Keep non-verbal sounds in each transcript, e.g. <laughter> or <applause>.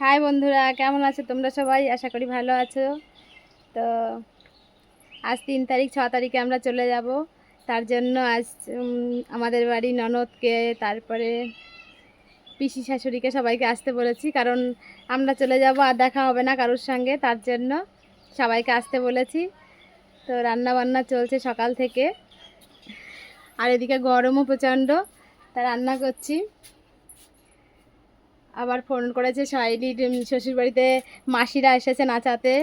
High বন্ধুরা, কেমন আছো তোমরা সবাই? আশা করি ভালো আছো। তো আজ তিন তারিখ, ছ তারিখে আমরা চলে যাব। তার জন্য আজ আমাদের বাড়ি ননদকে, তারপরে পিসি শাশুড়িকে সবাইকে আসতে বলেছি। কারণ আমরা চলে যাব আর দেখা হবে না কারোর সঙ্গে, তার জন্য সবাইকে আসতে বলেছি। তো রান্না বান্না চলছে সকাল থেকে। আর এদিকে গরমও প্রচণ্ড, তা রান্না করছি। আবার ফোন করেছে সাইলির শ্বশুরবাড়িতে মাসিরা এসেছে নাচাতে।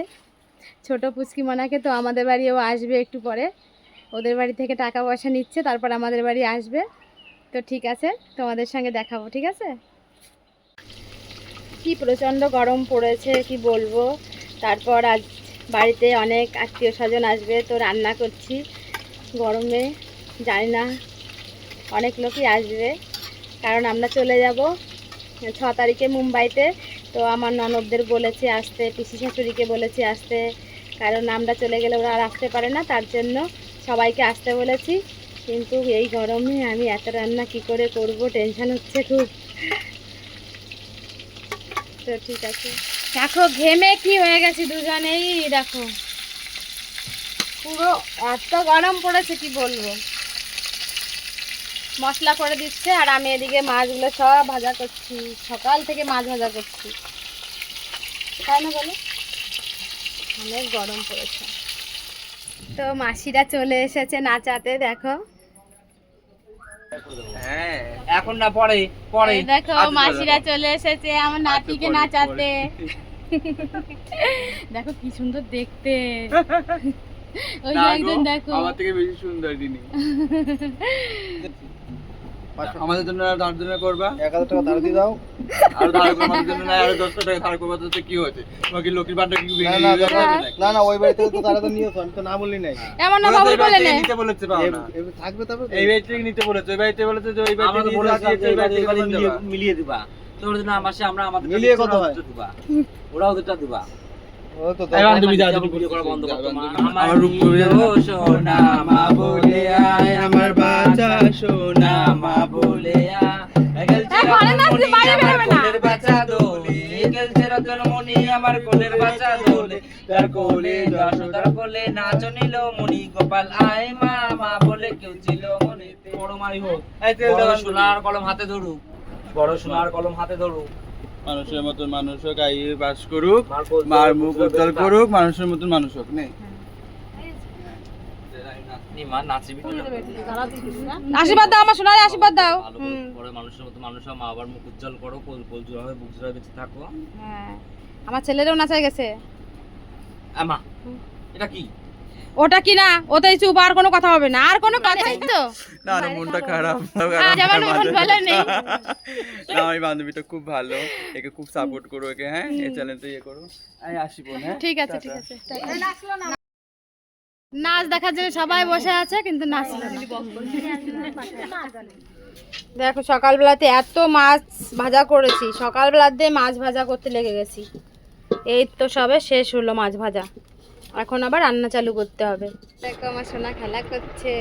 ছোট পুচকি মনাকে তো আমাদের বাড়িও আসবে একটু পরে। ওদের বাড়ি থেকে টাকা পয়সা নিচ্ছে, তারপর আমাদের বাড়ি আসবে। তো ঠিক আছে, তোমাদের সঙ্গে দেখাবো, ঠিক আছে? কি প্রচণ্ড গরম পড়েছে, কি বলব? তারপর আজ বাড়িতে অনেক আত্মীয় স্বজন আসবে, তো রান্না করছি। গরমে জানি না, অনেক লোকই আসবে, কারণ আমরা চলে যাব। ছ তারিখে মুম্বাইতে। তো আমার ননদদের বলেছে, আসতে। পিসি শাশুড়িকে বলেছি, আসতে। কারণ আমরা চলে গেলে ওরা আর আসতে পারে না, তার জন্য সবাইকে আসতে বলেছি। কিন্তু এই গরমে আমি এত রান্না কি করে করব টেনশন হচ্ছে খুব। তো ঠিক আছে। দেখো, ঘেমে কি হয়ে গেছে দুজনেই, দেখো। পুরো এত গরম পড়েছে, কি বলব? মশলা করে দিচ্ছে আর আমি এদিকে মাছগুলো সব ভাজা করছি। সকাল থেকে মাছ ভাজা করছি। তাই না বলো? অনেক গরম পড়েছে। তো মাসিরা চলে এসেছে নাচাতে দেখো। হ্যাঁ এখন না পরে পরে। দেখো মাসিরা চলে এসেছে আমার নাতিকে নাচাতে। দেখো কি সুন্দর দেখতে। <laughs> ওই একজন দেখো। আমার থেকে বেশি সুন্দর তিনি। <laughs> আমাদের জন্য আর ধার জন্য করবা? এক হাজার টাকা ধার দিয়ে দাও। আর ধার করবা আমাদের জন্য না আর দশটা টাকা ধার করবা তো কি হয়েছে? তোমাকে লক্ষ্মীর ভান্ডার কি না না না না ওই বাড়ি থেকে তো তারা তো আমি তো না বললি নাই। এমন না বাবুল বলে নে নিতে বলেছে এ- থাকবে তবে এই বাড়ি থেকে নিতে বলেছে ওই বাড়িতে বলেছে যে ওই বাড়ি আমরা তো নিয়ে যে এই বাড়ি এবারে- থেকে এবারে বলে মিলিয়ে মিলিয়ে দিবা তোর না মাসে আমরা আমাদের মিলিয়ে কত হয়? দিবা। ওরা ওদেরটা দিবা। আমার বাচ্চা সোনা। ঘরে নাচছে, বাইরে বেরোবে না। কোলের বাচ্চা দোলে খেলছে রতনমণি আমার কোলের বাচ্চা দোলে। তার কোলে যশোদার কোলে নাচ নিল মণি গোপাল আয় মা মা বলে কেউ ছিল মনেতে। বড় মাই হোক। বড় সোনার কলম হাতে ধরুক। বড় সোনার কলম হাতে ধরুক। মানুষের মতন মানুষ হোক আইয়ে বাস করুক। মার মুখ উজ্জ্বল করুক। মানুষের মতন মানুষ হোক নেই? আশীর্বাদ দাও আমার সোনারে আশীর্বাদ দাও। ভালো মানুষের মতো মানুষ মা বাবার মুখ উজ্জ্বল করো কোল কোল জোড়া হয়ে বুক জোড়া বেঁচে থাকো। হ্যাঁ। আমার ছেলেরও নাচা গেছে। আমা এটা কি? ওটা কি না? ওটাই চুপ আর কোনো কথা হবে না। আর কোনো কথাই তো। না না মনটা খারাপ আজ আমার মন ভালো নেই। না বান্ধবীটা খুব ভালো। একে খুব সাপোর্ট করো একে হ্যাঁ? এই চ্যানেলটা ইয়ে করো। আমি হ্যাঁ? ঠিক আছে ঠিক আছে। নাচ দেখার জন্য সবাই বসে আছে, কিন্তু নাচ দেখো, সকালবেলাতে এত মাছ ভাজা করেছি। সকালবেলাতে মাছ ভাজা করতে লেগে গেছি। এই তো সবে শেষ হলো মাছ ভাজা। এখন আবার রান্না চালু করতে হবে। দেখো, আমার সোনা খেলা করছে।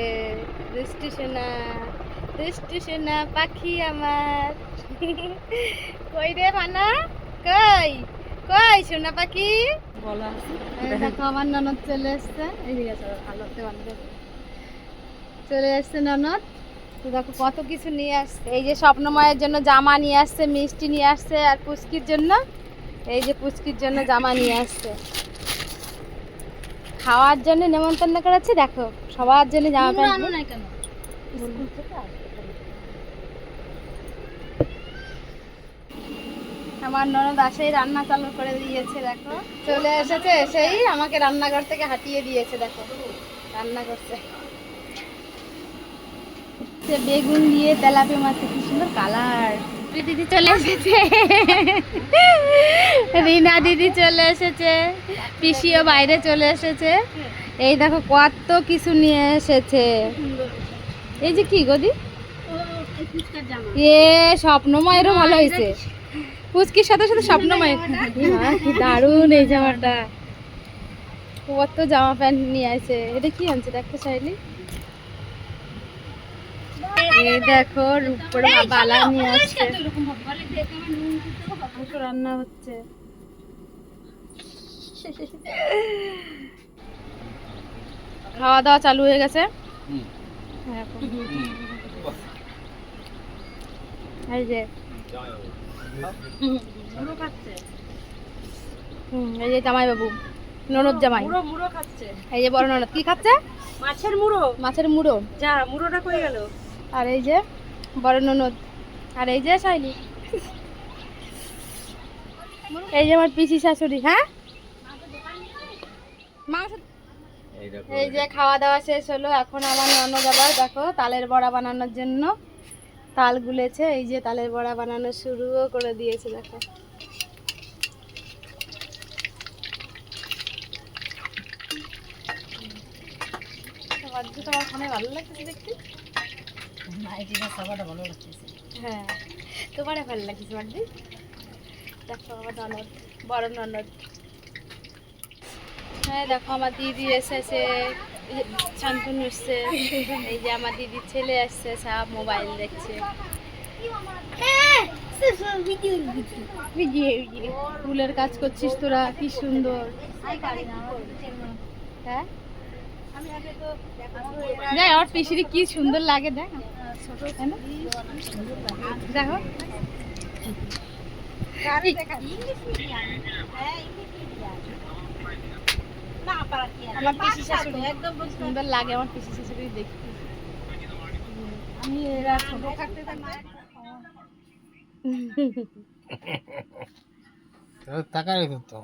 দৃষ্টি সোনা দৃষ্টি সোনা পাখি আমার। কই রে ভানা কই? কই সোনা পাখি? বলা দেখো আমার ননদ চলে এসছে। এদিকে চলো চলে এসছে ননদ। তো দেখো কত কিছু নিয়ে আসছে। এই যে স্বপ্নময়ের জন্য জামা নিয়ে আসছে মিষ্টি নিয়ে আসছে আর পুচকির জন্য। এই যে পুচকির জন্য জামা নিয়ে আসছে। খাওয়ার জন্য নেমন্তন্ন করেছে দেখো। সবার জন্য জামা প্যান্ট কেন? আমার ননদ আসেই রান্না চালু করে দিয়েছে দেখো। চলে এসেছে এসেই আমাকে রান্নাঘর থেকে হাঁটিয়ে দিয়েছে দেখো। রান্না করছে। সে বেগুন দিয়ে তেলাপি মাছে কি সুন্দর কালার। দিদি চলে এসেছে। রিনা দিদি চলে এসেছে। পিসিও বাইরে চলে এসেছে। এই দেখো কত কিছু নিয়ে এসেছে। এই যে কি গদি এ স্বপ্নময়েরও ভালো হয়েছে পুচকির সাথে সাথে স্বপ্নময় হ্যাঁ, কি দারুণ এই জামাটা। কত জামা প্যান্ট নিয়ে আছে এটা কি আনছে? দেখো চাইলি। এই দেখো রূপর বালা নিয়ে আসছে। রান্না হচ্ছে। খাওয়া দাওয়া চালু হয়ে গেছে। হুম। এই যে হুম, এই যে জামাই বাবু ননদ জামাই। মুড়ো মুড়ো খাচ্ছে। এই যে বড় ননদ কি খাচ্ছে? মাছের মুড়ো। মাছের মুড়ো। যা মুড়োটা কই গেল? আর এই যে বড় ননদ আর এই যে শাইলি এই যে আমার পিসি শাশুড়ি হ্যাঁ? মাংস এই যে খাওয়া দাওয়া শেষ হলো এখন আমার ননদ আবার দেখো তালের বড়া বানানোর জন্য তাল গুলেছে এই যে তালের বড়া বানানো শুরুও করে দিয়েছে দেখো। তোমার ফোনে ভালো লাগছে দেখতে? হ্যাঁ তোমারে ভালো দেখো আমার ননদ বড় ননদ। হ্যাঁ দেখো আমার দিদি এসেছে। শান্তনু এসছে এই যে আমার দিদির ছেলে এসছে সব মোবাইল দেখছে। ফুলের কাজ করছিস তোরা, কি সুন্দর। হ্যাঁ? দেখ, আমার পিসিরি কি সুন্দর লাগে, দেখ। তাই না? দেখো আমার পিসি শাশুড়ি। একদম সুন্দর লাগে আমার পিসি শাশুড়ি দেখতে। আমি এরা ছোট থাকতে টাকা রেখে তো।